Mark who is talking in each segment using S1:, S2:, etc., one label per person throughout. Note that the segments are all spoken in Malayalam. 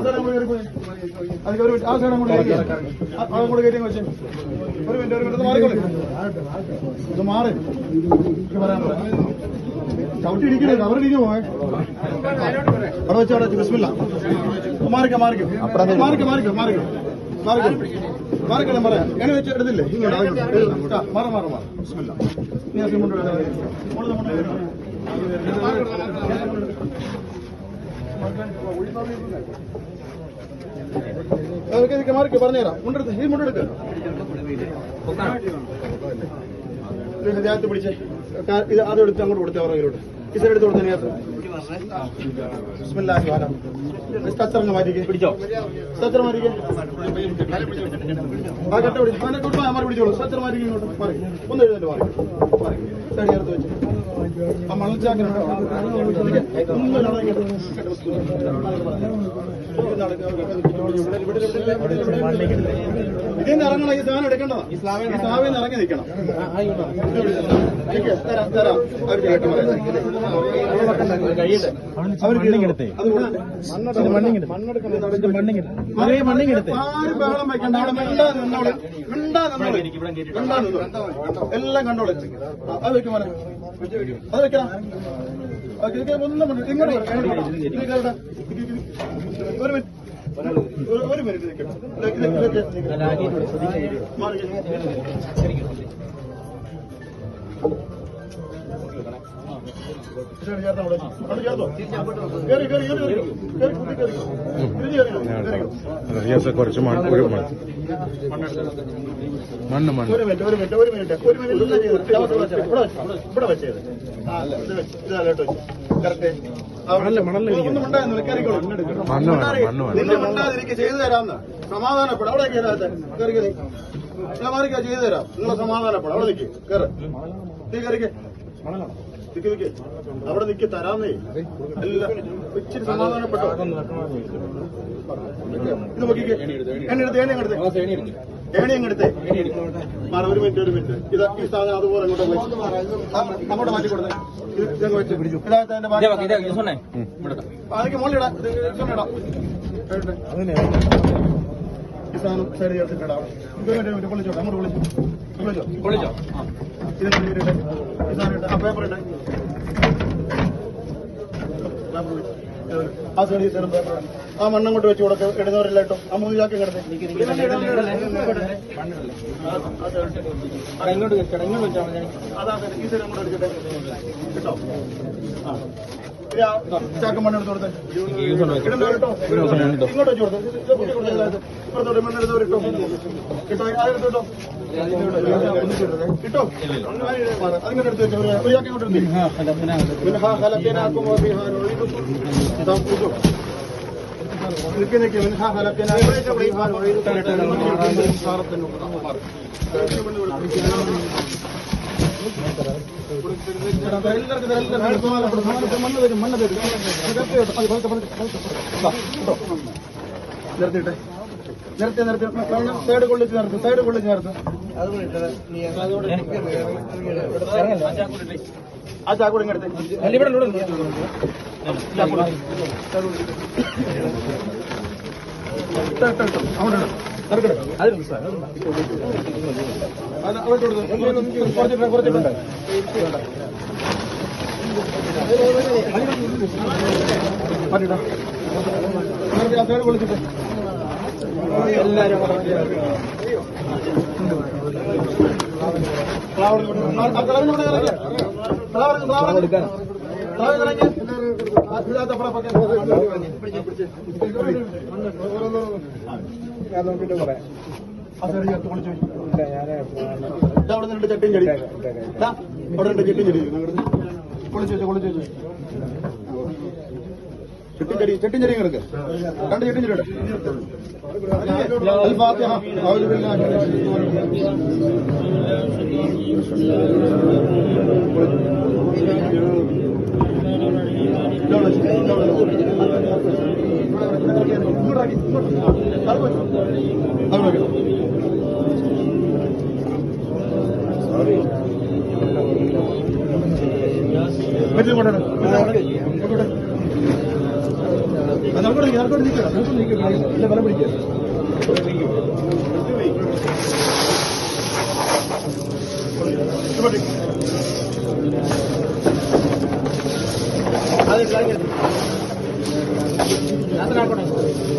S1: ആ സൈഡ് അങ്ങോട്ട് കയറി ആ, അതങ്ങോട്ട് കയറ്റി വെച്ചേ. ഒരു മിനിറ്റ് ഒരു മിനിറ്റ് മാറിക്കോളെ. ഇത് മാറി. പറയാൻ പറ ചവിട്ടി ഇടിക്കണേ കവറിടിക്ക് പോയെ അവിടെ വെച്ച് അവിടെ ബിസ്മില്ല മാറിക്ക മാറിക്ക. മാറിക്ക മാറിക്ക മാറിക്ക. മാറിക്ക. മാറിക്കണം പറയാം. എങ്ങനെ വെച്ച് എടുത്തില്ലേ? ഇങ്ങോട്ട് അങ്ങോട്ട്. മാറ് മാറ് മാറ്. ബിസ്മില്ല നീ മുന്നോട്ട് അതൊക്കെ മാറിക്ക പറഞ്ഞുതരാം. മുണ്ടെടുത്ത് ഈ മുണ്ടെടുക്ക് ദേഹത്ത് പിടിച്ച് ഇത് അത് എടുത്ത് അങ്ങോട്ട് കൊടുത്തേ അവരുടെ ഈ സൈഡ് എടുത്ത് കൊടുത്തേ സ്ട്രക്ചർ മാറ്റിക്കേ. പിടിച്ചോ? സ്ട്രക്ചർ മാറ്റിക്കേ. ആ കട്ട പിടി അവനെ കൊണ്ട് മാറി പിടിച്ചോളൂ. സ്ട്രക്ചർ മാറ്റി ഇങ്ങോട്ട്. മാറി. ഒന്ന് എഴുന്നേറ്റ് മാറി. സൈഡ് ചേർത്ത് വെച്ച്. ഇതിന്ന് ഇറങ്ങണം ഈ സാധനം എടുക്കേണ്ടതാ ഈ സ്ലാവിന്ന് ഇറങ്ങി നിൽക്കണം തരാം തരാം അവർക്ക് അവർക്ക് അത് മണ്ണെടുക്കണേ ആരും ബഹളം വെക്കണ്ട അവിടെ മിണ്ടാ നിന്നോളെ മിണ്ടാ നിന്നോളെ മിണ്ടാ നിന്നോളെ എല്ലാം കണ്ടോളെ അത് വെക്കും മോനെ അത് ഇത് ഒന്നും. ഇങ്ങോട്ട്. ഒരു മിനിറ്റ്. ഒരു- മിനിറ്റ് നിൽക്കണം ചേർത്തോ അവിടെ. അവിടെ ചേർത്തോ.
S2: കുറച്ച് മണ്ണ് ഒരു മണ്ണ്. മണ്ണ്
S1: ഒരു മിനിറ്റ് ഒരു മിനിറ്റ് ഒരു മിനിറ്റ്. ഒരു മിനിറ്റ് ഇവിടെ ഇവിടെ വെച്ചത് ഇവിടെ വെച്ചേത് ആ ഇത് വെച്ച് ഇതാ കേട്ടോ കറക്റ്റ്. ഒന്നും മിണ്ടാതിരുന്നില്ല, കയറിക്കോളൂ.
S2: മണ്ണ് വേണം,
S1: മിണ്ടാതിരി-
S2: മണ്ണ് വേണം.
S1: ചെയ്തു തരാമെന്ന്. സമാധാനപ്പെടാം. അവിടെ കയറി കയറി ഞാൻ മാറിക്കാ ചെയ്തു തരാം. നിങ്ങളെ സമാധാനപ്പെടാം. അവിടെ നിൽക്ക് കയറി. കയറിക്ക്. നിക്ക് നിക്ക്. അവിടെ നിക്ക് തരാന്നേ. അല്ല ഇച്ചിരി സമാധാനപ്പെട്ടോ? ഇത് നോക്കിക്കേ എടുത്ത് ഏണി അങ്ങെടുത്തേ മാറ ഒരു മിനിറ്റ് ഒരു മിനിറ്റ്. ഇത് ഈ സാധനം അതുപോലെ അങ്ങോട്ട് ആ, അങ്ങോട്ട് മാറ്റി കൊടുത്തേ. ഇതങ്ങ് വെച്ച്. പിടിച്ചു ഇതാകത്തെ അതൊക്കെ മുകളിലിടാ ഇതൊന്നിടാം. ഇടട്ടെ. ഈ സാധനം സൈഡ് ചേർത്തിട്ടിടാം ഇത് ഒരു മിനിറ്റ് പൊളിച്ചോട്ടെ അങ്ങോട്ട് വിളിച്ചു വിളിച്ചോ വിളിച്ചോ ഇത് ഇങ്ങോട്ട് ഇടട്ടെ. ഈ സാധനം ഇട്ട് ആ മണ്ണും കൊണ്ട് വെച്ച് കൊടുക്കും ഇടുന്നവരെല്ലാം ഇട്ടു ആ മൂന്ന് ചാക്കി കിടന്നേ ഇതിലും കൂടെ എടുക്കട്ടെ കേട്ടോ മണ്ണെടുത്ത് ഇങ്ങോട്ട് വെച്ച്. കൊടുത്തേ. ഇപ്പുറത്തോട്ട് മണ്ണെടുത്തവരിട്ടോ കിട്ടോ അതെടുത്തോ കിട്ടോ അതിങ്ങനെ എടുത്ത് വെച്ചോ. ഒരു ചാക്കി കൊണ്ടിരുന്നേ പിന്നെ وفيها نعيدكم طب وجوه നിക്ക് നിക്ക് منها خلقناكم وفيها نعيدكم صارت النقطة നിർത്തിട്ടെ നിർത്തി നിർത്തി സൈഡ് കൊള്ളിച്ച് നിർത്ത് സൈഡ് കൊള്ളിച്ച് നിർത്ത് ആ ചാക്കൂടെ ഇങ്ങെടുത്ത് ചാക്കൂടെ അവിടെ കുറച്ചിട്ട് കുറച്ചിട്ട് മാറ്റിട്ടോ ആ ഞാൻ നോക്കിട്ട് പറയാം അവിടെ നിന്ന് ചട്ടിയും ചെടി അവിടെ രണ്ട് ചട്ടിയും ചെടി കുളിച്ചു വെച്ചു കുളിച്ചു വെച്ചു ചെട്ടിയും ചെടി ചെട്ടിയും ചെടി കിടക്ക് രണ്ട് ചെട്ടിയും ചെടി അൽ ഫാത്തിഹ por favor,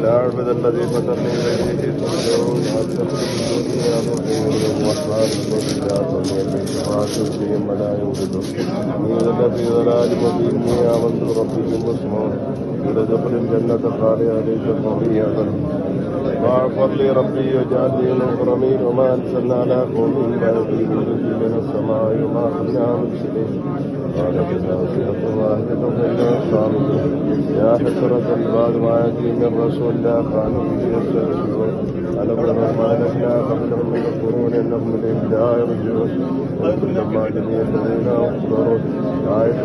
S3: الارض الذي فتحني بيته سمائے ہم نے آپ سے کہا کہ میں اسے اپنے واحد کو بھیجنا شامل ہوں يا حسرة بعد ما ياتي من رسول لا كانوا به يستهزئون ألم ما لكنا قبلهم من القرون إنهم إلى يرجعون. ولما جميع الذين أخبروا آية